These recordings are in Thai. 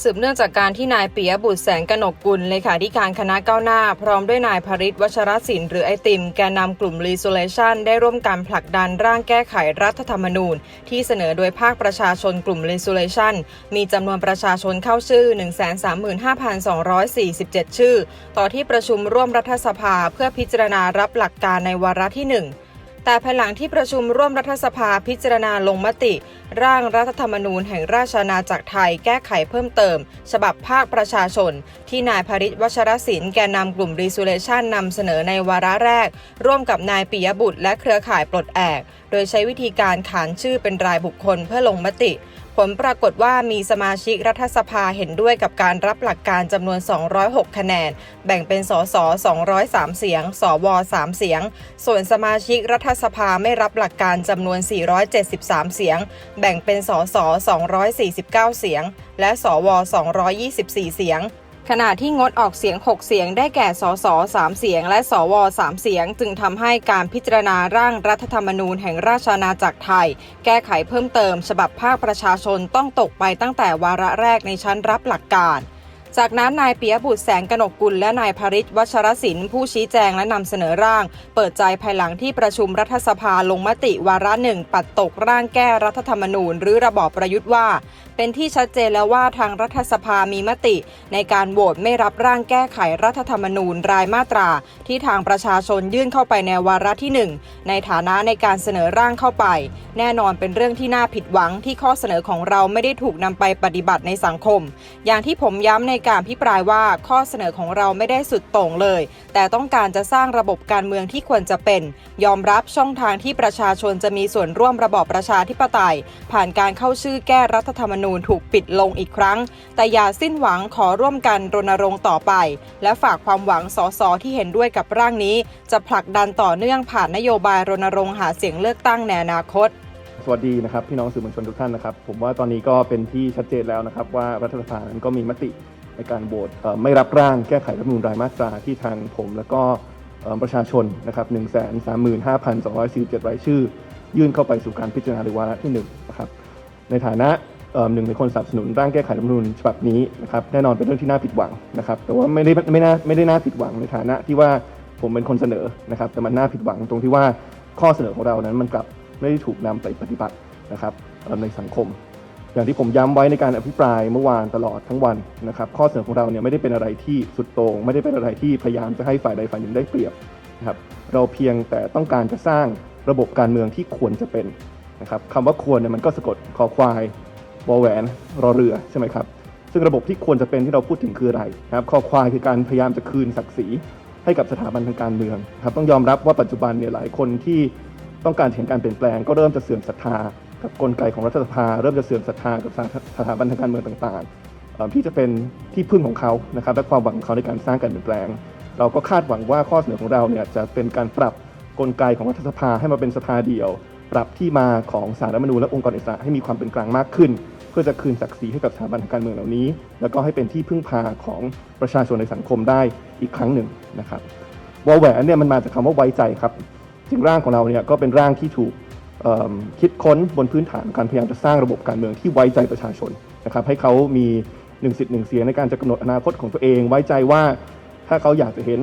สืบเนื่องจากการที่นายปิยบุตรแสงกนกกุลเลขาธิการคณะก้าวหน้า พร้อมด้วยนายภริศวัชรศิลป์หรือไอติม แกนนำกลุ่ม r e s o l u t i o n ได้ร่วมกันผลักดันร่างแก้ไขรัฐธรรมนูญ ที่เสนอโดยภาคประชาชนกลุ่ม r e s o l u t i o n มีจำนวนประชาชนเข้าชื่อ 135,247 ชื่อ ต่อที่ประชุมร่วมรัฐสภาเพื่อพิจารณารับหลักการในวาระที่หนึ่ง แต่ภายหลังที่ประชุมร่วมรัฐสภาพิจารณาลงมติ ร่างรัฐธรรมนูญแห่งราชอาณาจักรไทยแก้ไขเพิ่มเติม ฉบับภาคประชาชน ที่นายภริศวัชรศิลป์แกนนำกลุ่มรีสูเลชันนำเสนอในวาระแรก ร่วมกับนายปิยบุตรและเครือข่ายปลดแอก โดยใช้วิธีการขานชื่อเป็นรายบุคคลเพื่อลงมติ ผลปรากฏว่ามีสมาชิกรัฐสภาเห็นด้วยกับการรับหลักการจำนวน 206 คะแนน แบ่งเป็นสส203 เสียง สว 3 เสียง ส่วนสมาชิกรัฐสภาไม่รับหลักการจำนวน 473 เสียง แบ่งเป็นสส249 เสียง และสว 224 เสียง ขณะที่งดออกเสียง 6 เสียงได้แก่ สส 3 เสียง และ สว 3 เสียง จึงทำให้การพิจารณาร่างรัฐธรรมนูญแห่งราชอาณาจักรไทย แก้ไขเพิ่มเติม ฉบับภาคประชาชนต้องตกไปตั้งแต่วาระแรกในชั้นรับหลักการจากนั้นนายเปิยบุตรแสงกนกกุลและนายภริศวัชรศิลป์ผู้ชี้แจงและนำเสนอร่าง เปิดใจภายหลังที่ประชุมรัฐสภาลงมติวาระหนึ่งปัดตกร่างแก้รัฐธรรมนูญ หรือระบอบประยุทธ์ว่า เป็นที่ชัดเจนแล้วว่าทางรัฐสภามีมติ ในการโหวตไม่รับร่างแก้ไขรัฐธรรมนูญรายมาตรา ที่ทางประชาชนยื่นเข้าไปในวาระที่หนึ่งในฐานะในการเสนอร่างเข้าไป แน่นอนเป็นเรื่องที่น่าผิดหวังที่ข้อเสนอของเราไม่ได้ถูกนำไปปฏิบัติในสังคม อย่างที่ผมย้ำในการพิปรายว่าข้อเสนอของเราไม่ได้สุดโต่งเลย แต่ต้องการจะสร้างระบบการเมืองที่ควรจะเป็น ยอมรับช่องทางที่ประชาชนจะมีส่วนร่วมระบอบประชาธิปไตย ผ่านการเข้าชื่อแก้รัฐธรรมนูญถูกปิดลงอีกครั้ง แต่อย่าสิ้นหวังขอร่วมกันรณรงค์ต่อไป และฝากความหวังสสที่เห็นด้วยกับร่างนี้ จะผลักดันต่อเนื่องผ่านนโยบายรณรงค์หาเสียงเลือกตั้งในอนาคต สวัสดีนะครับพี่น้องสื่อมวลชนทุกท่านนะครับ ผมว่าตอนนี้ก็เป็นที่ชัดเจนแล้วนะครับ ว่ารัฐสภานั้นก็มีมติในการโหวตไม่รับร่างแก้ไขรัฐธรรมนูญรายมาตราที่ทางผมแล้วก็ประชาชนนะครับ1 3 5 2 4 7 รายชื่อ ยื่นเข้าไปสู่การพิจารณาในวาระที่1นะครับ ในฐานะ หนึ่งในคนสนับสนุนร่างแก้ไขรัฐมนูญฉบับนี้นะครับแน่นอนเป็นเรื่องที่น่าผิดหวังนะครับแต่ว่าไม่ได้ไม่น่าไม่ได้น่าผิดหวังในฐานะที่ว่าผมเป็นคนเสนอนะครับแต่มันน่าผิดหวังตรงที่ว่าข้อเสนอของเรานั้นมันกลับไม่ได้ถูกนำไปปฏิบัตินะครับในสังคม อย่างที่ผมย้ำไว้ในการอภิปรายเมื่อวานตลอดทั้งวันนะครับข้อเสนอของเราเนี่ยไม่ได้เป็นอะไรที่สุดโต่งไม่ได้เป็นอะไรที่พยายามจะให้ฝ่ายใดฝ่ายหนึ่งได้เปรียบนะครับเราเพียงแต่ต้องการจะสร้างระบบการเมืองที่ควรจะเป็นนะครับคำว่าควรเนี่ยมันก็สะกดคอควาย วอแหวนรอเรือใช่ไหมครับ ซึ่งระบบที่ควรจะเป็นที่เราพูดถึงคืออะไรนะครับคอควายคือการพยายามจะคืนศักดิ์ศรีให้กับสถาบันทางการเมืองครับต้องยอมรับว่าปัจจุบันเนี่ยหลายคนที่ต้องการเห็นการเปลี่ยนแปลง ก็เริ่มจะเสื่อมศรัทธากับกลไกของรัฐสภา เริ่มจะเสื่อมศรัทธากับสถาบันทางการเมืองต่างๆ ที่จะเป็นที่พึ่งของเขานะครับและความหวังของเขาในการสร้างการเปลี่ยนแปลง เราก็คาดหวังว่าข้อเสนอของเราเนี่ยจะเป็นการปรับกลไกของรัฐสภาให้มาเป็นสภาเดียว ปรับที่มาของสารรัฐมนูญและองค์กรอิสระให้มีความเป็นกลางมากขึ้น เพื่อจะคืนศักดิ์ศรีให้กับสถาบันทางการเมืองเหล่านี้ แล้วก็ให้เป็นที่พึ่งพาของประชาชนในสังคมได้อีกครั้งหนึ่งนะครับวอลแหวนเนี่ยมันมาจากคำว่าไว้ใจครับซึ่งร่างของเราเนี่ยก็เป็นร่างที่ถูกคิดค้นบนพื้นฐานการพยายามจะสร้างระบบการเมืองที่ไว้ใจประชาชนนะครับให้เขามีหนึ่งสิทธิ์หนึ่งเสียงในการจะกำหนดอนาคตของตัวเอง ไว้ใจว่าถ้าเขาอยากจะเห็น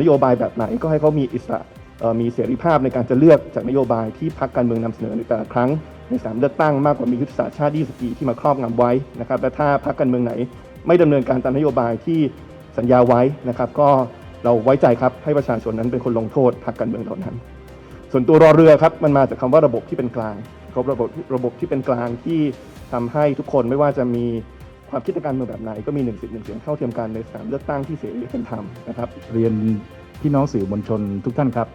นโยบายแบบไหนก็ให้เขามีอิสระมีเสรีภาพในการจะเลือกจากนโยบายที่พรรคการเมืองนำเสนอในแต่ละครั้ง ในสนามเลือกตั้งมากกว่ามียุทธศาสตร์ชาติ 20 ปีที่มาครอบงำไว้นะครับและถ้าพรรคการเมืองไหน ไม่ดำเนินการตามนโยบายที่สัญญาไว้นะครับ ก็เราไว้ใจครับให้ประชาชนนั้นเป็นคนลงโทษพรรคการเมืองเหล่านั้น ส่วนตัวรอเรือครับมันมาจากคำว่าระบบที่เป็นกลางครับระบบระบบที่เป็นกลางที่ทำให้ทุกคนไม่ว่าจะมีความคิดทางการเมืองแบบไหนก็มีหนึ่งสิทธิ์หนึ่งเสียงเท่าเทียมกันในสนามเลือกตั้งที่เสรีเป็นธรรมนะครับเรียนพี่น้องสื่อมวลชนทุกท่านครับ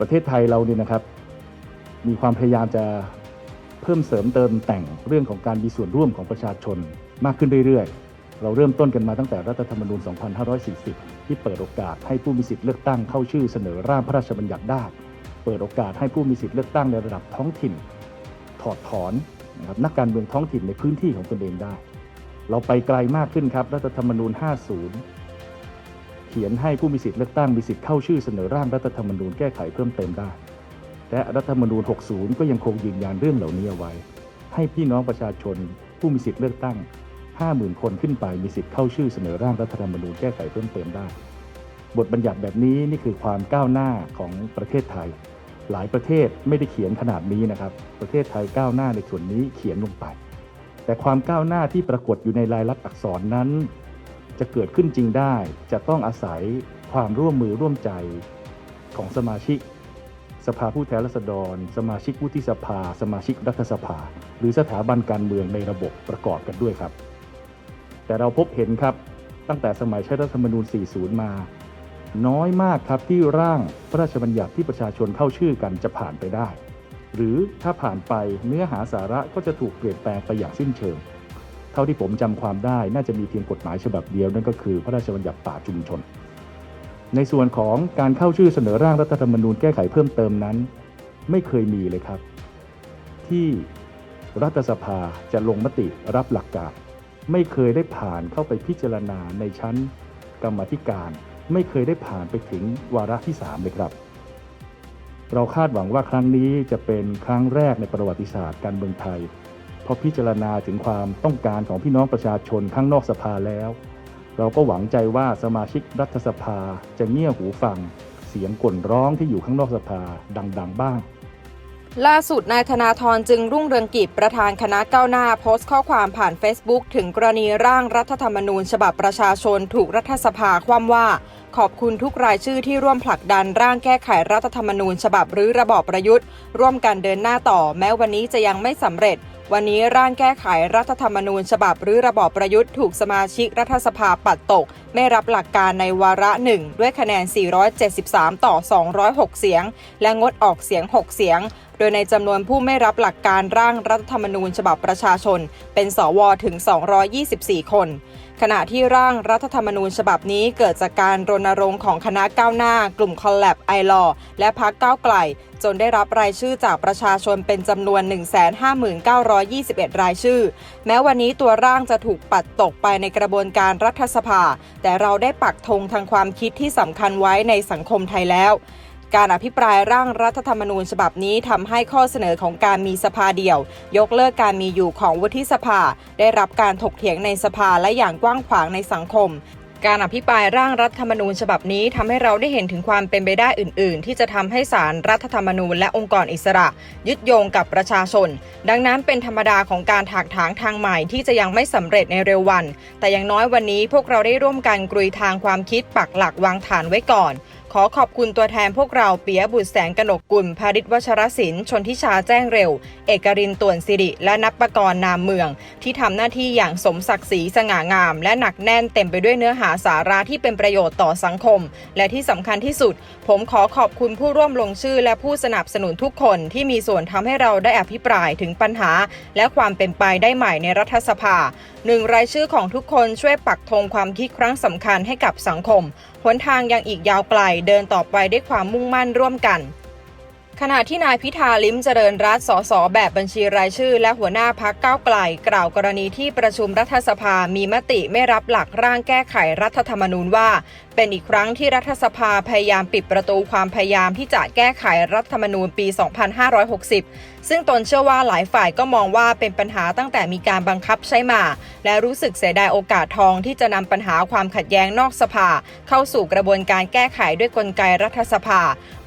ประเทศไทยเราเนี่ยนะครับ มีความพยายามจะเพิ่มเสริมเติมแต่งเรื่องของการมีส่วนร่วมของประชาชนมากขึ้นเรื่อยๆ เราเริ่มต้นกันมาตั้งแต่รัฐธรรมนูญ 2540 ที่เปิดโอกาสให้ผู้มีสิทธิเลือกตั้งเข้าชื่อเสนอร่างพระราชบัญญัติได้ เปิดโอกาสให้ผู้มีสิทธิเลือกตั้งในระดับท้องถิ่น ถอดถอนนะครับนักการเมืองท้องถิ่นในพื้นที่ของตนเองได้ เราไปไกลมากขึ้นครับรัฐธรรมนูญ 50 เขียนให้ผู้มีสิทธิเลือกตั้งมีสิทธิ์เข้าชื่อเสนอร่างรัฐธรรมนูญแก้ไขเพิ่มเติมได้ และรัฐธรรมนูญ 60 ก็ยังคงยืนยันเรื่องเหล่านี้เอาไว้ ให้พี่น้องประชาชนผู้มีสิทธิเลือกตั้ง 50,000 คนขึ้นไปมีสิทธิ์เข้าชื่อเสนอร่างรัฐธรรมนูญแก้ไขเพิ่มเติมได้ บทบัญญัติแบบนี้นี่คือความก้าวหน้าของประเทศไทย หลายประเทศไม่ได้เขียนขนาดนี้นะครับ ประเทศไทยก้าวหน้าในส่วนนี้เขียนลงไป แต่ความก้าวหน้าที่ปรากฏอยู่ในลายลักษณ์อักษรนั้น จะเกิดขึ้นจริงได้ จะต้องอาศัยความร่วมมือร่วมใจของสมาชิก สภาผู้แทนราษฎร สมาชิกวุฒิสภา สมาชิกรัฐสภา หรือสถาบันการเมืองในระบบประกอบกันด้วยครับ แต่เราพบเห็นครับตั้งแต่สมัยใช้รัฐธรรมนูญ 40 มา น้อยมากครับที่ร่างพระราชบัญญัติที่ประชาชนเข้าชื่อกันจะผ่านไปได้ หรือถ้าผ่านไปเนื้อหาสาระก็จะถูกเปลี่ยนแปลงไปอย่างสิ้นเชิง เท่าที่ผมจำความได้น่าจะมีเพียงกฎหมายฉบับเดียวนั่นก็คือพระราชบัญญัติป่าชุมชน ในส่วนของการเข้าชื่อเสนอร่างรัฐธรรมนูญแก้ไขเพิ่มเติมนั้น ไม่เคยมีเลยครับ ที่รัฐสภาจะลงมติรับหลักการ ไม่เคยได้ผ่านเข้าไปพิจารณาในชั้นกรรมธิการ ไม่เคยได้ผ่านไปถึงวาระที่ 3 เลยครับ เราคาดหวังว่าครั้งนี้จะเป็นครั้งแรกในประวัติศาสตร์การเมืองไทยพอพิจารณาถึงความต้องการของพี่น้องประชาชนข้างนอกสภาแล้ว เราก็หวังใจว่าสมาชิกรัฐสภาจะเงี่ยหูฟัง เสียงกล่นร้องที่อยู่ข้างนอกสภาดัง ๆ บ้าง ล่าสุดนายธนาธรจึงรุ่งเรืองกิจประธานคณะก้าวหน้าโพสต์ข้อความผ่าน Facebook ถึงกรณีร่างรัฐธรรมนูญ ฉบับประชาชนถูกรัฐสภาคว่ำว่า ขอบคุณทุกรายชื่อที่ร่วมผลักดันร่างแก้ไขรัฐธรรมนูญ ฉบับหรือระบอบประยุทธ์ ร่วมกันเดินหน้าต่อ แม้วันนี้จะยังไม่สำเร็จ วันนี้ร่างแก้ไขรัฐธรรมนูญ ฉบับหรือระบอบประยุทธ์ถูกสมาชิกรัฐสภาปัดตก ไม่รับหลักการในวาระหนึ่งด้วยคะแนน 473 ต่อ 206 เสียง และงดออกเสียง 6 เสียงโดยในจำนวนผู้ไม่รับหลักการร่างรัฐธรรมนูญฉบับประชาชน เป็นสวถึง 224 คน ขณะที่ร่างรัฐธรรมนูญฉบับนี้เกิดจากการรณรงค์ของคณะก้าวหน้า กลุ่มคอลแลบไอลอและพักก้าวไกล จนได้รับรายชื่อจากประชาชนเป็นจำนวน 159,921 รายชื่อ แม้วันนี้ตัวร่างจะถูกปัดตกไปในกระบวนการรัฐสภา แต่เราได้ปักธงทางความคิดที่สำคัญไว้ในสังคมไทยแล้ว การอภิปรายร่างรัฐธรรมนูญฉบับนี้ทำให้ข้อเสนอของการมีสภาเดี่ยว ยกเลิกการมีอยู่ของวุฒิสภา ได้รับการถกเถียงในสภาและอย่างกว้างขวางในสังคมการอภิปรายร่างรัฐธรรมนูญฉบับนี้ทำให้เราได้เห็นถึงความเป็นไปได้อื่น ๆ ที่จะทำให้ศาลรัฐธรรมนูญและองค์กรอิสระ ยึดโยงกับประชาชน ดังนั้นเป็นธรรมดาของการถากถางทางใหม่ที่จะยังไม่สำเร็จในเร็ววัน แต่อย่างน้อยวันนี้พวกเราได้ร่วมกันกรุยทางความคิดปักหลักวางฐานไว้ก่อน ขอขอบคุณตัวแทนพวกเราเปียบุตรแสงกนกกุลภาริตวัชรศิลป์ชนทิชาแจ้งเร็ว เอกรินต่วนสิริ และนับประกรณ์นามเมือง ที่ทำหน้าที่อย่างสมศักดิ์ศรีสง่างาม และหนักแน่นเต็มไปด้วยเนื้อหาสาระที่เป็นประโยชน์ต่อสังคม และที่สำคัญที่สุด ผมขอขอบคุณผู้ร่วมลงชื่อ และผู้สนับสนุนทุกคนที่มีส่วนทำให้เราได้อภิปรายถึงปัญหา และความเป็นไปได้ใหม่ในรัฐสภาหนึ่งรายชื่อของทุกคนช่วยปักธงความคิดครั้งสำคัญให้กับสังคม หนทางยังอีกยาวไกลเดินต่อไปด้วยความมุ่งมั่นร่วมกัน ขณะที่นายพิธาลิ้มเจริญรัตสสแบบบัญชีรายชื่อ และหัวหน้าพักก้าวไกล กล่าวกรณีที่ประชุมรัฐสภามีมติไม่รับหลักร่างแก้ไขรัฐธรรมนูญว่า เป็นอีกครั้งที่รัฐสภาพยายามปิดประตูความพยายามที่จะแก้ไขรัฐธรรมนูญปี 2560 ซึ่งตนเชื่อว่าหลายฝ่ายก็มองว่าเป็นปัญหาตั้งแต่มีการบังคับใช้มา และรู้สึกเสียดายโอกาสทองที่จะนำปัญหาความขัดแย้งนอกสภา เข้าสู่กระบวนการแก้ไขด้วยกลไกรัฐสภา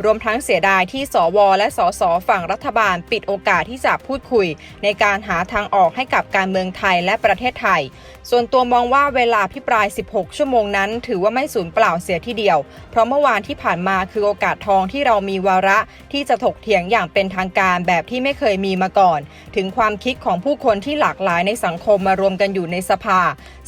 รวมทั้งเสียดายที่สวและสสฝั่งรัฐบาลปิดโอกาสที่จะพูดคุย ในการหาทางออกให้กับการเมืองไทยและประเทศไทย ส่วนตัวมองว่าเวลาพิปราย 16 ชั่วโมงนั้น ถือว่าไม่สูญเปล่าเสียทีเดียว เพราะเมื่อวานที่ผ่านมาคือโอกาสทองที่เรามีวาระที่จะถกเถียงอย่างเป็นทางการแบบที่ไม่เคยมีมาก่อน ถึงความคิดของผู้คนที่หลากหลายในสังคมมารวมกันอยู่ในสภา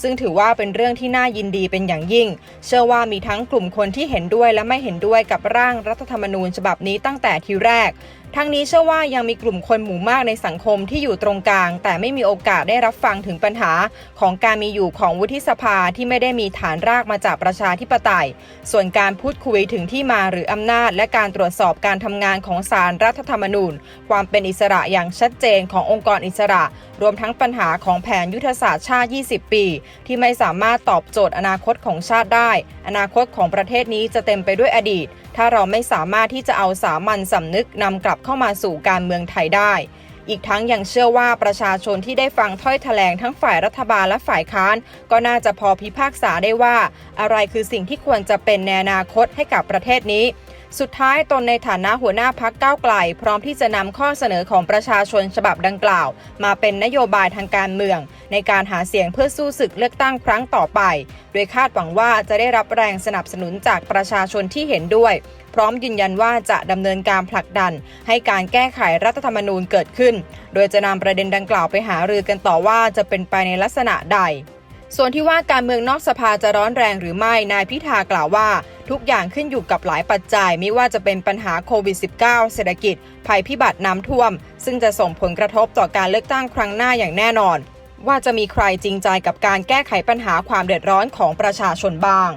ซึ่งถือว่าเป็นเรื่องที่น่ายินดีเป็นอย่างยิ่ง เชื่อว่ามีทั้งกลุ่มคนที่เห็นด้วยและไม่เห็นด้วยกับร่างรัฐธรรมนูญฉบับนี้ตั้งแต่ทีแรก ทั้งนี้เชื่อว่ายังมีกลุ่มคนหมู่มากในสังคมที่อยู่ตรงกลาง แต่ไม่มีโอกาสได้รับฟังถึงปัญหาของการมีอยู่ของวุฒิสภาที่ไม่ได้มีฐานรากมาจากประชาธิปไตย ส่วนการพูดคุยถึงที่มาหรืออำนาจ และการตรวจสอบการทำงานของศาลรรัฐธรรมนูญ ความเป็นอิสระอย่างชัดเจนขององค์กรอิสระ รวมทั้งปัญหาของแผนยุทธศาสตร์ชาติ 20 ปี ที่ไม่สามารถตอบโจทย์อนาคตของชาติได้ อนาคตของประเทศนี้จะเต็มไปด้วยอดีต ถ้าเราไม่สามารถที่จะเอาสามัญสำนึกนำกลับเข้ามาสู่การเมืองไทยได้อีกทั้งยังเชื่อว่าประชาชนที่ได้ฟังถ้อยแถลงทั้งฝ่ายรัฐบาลและฝ่ายค้าน ก็น่าจะพอพิพากษาได้ว่า อะไรคือสิ่งที่ควรจะเป็นในอนาคตให้กับประเทศนี้ สุดท้ายตนในฐานะหัวหน้าพักก้าวไกล พร้อมที่จะนำข้อเสนอของประชาชนฉบับดังกล่าว มาเป็นนโยบายทางการเมือง ในการหาเสียงเพื่อสู้ศึกเลือกตั้งครั้งต่อไป โดยคาดหวังว่าจะได้รับแรงสนับสนุนจากประชาชนที่เห็นด้วย พร้อมยืนยันว่าจะดำเนินการผลักดัน ให้การแก้ไขรัฐธรรมนูญเกิดขึ้น โดยจะนำประเด็นดังกล่าวไปหารือกันต่อว่าจะเป็นไปในลักษณะใด ส่วนที่ว่าการเมืองนอกสภาจะร้อนแรงหรือไม่ นายพิธากล่าวว่า ทุกอย่างขึ้นอยู่กับหลายปัจจัย ไม่ว่าจะเป็นปัญหาโควิด -19 เศรษฐกิจ ภัยพิบัติน้ำท่วม ซึ่งจะส่งผลกระทบต่อการเลือกตั้งครั้งหน้าอย่างแน่นอน ว่าจะมีใครจริงใจกับการแก้ไขปัญหาความเดือดร้อนของประชาชนบ้าง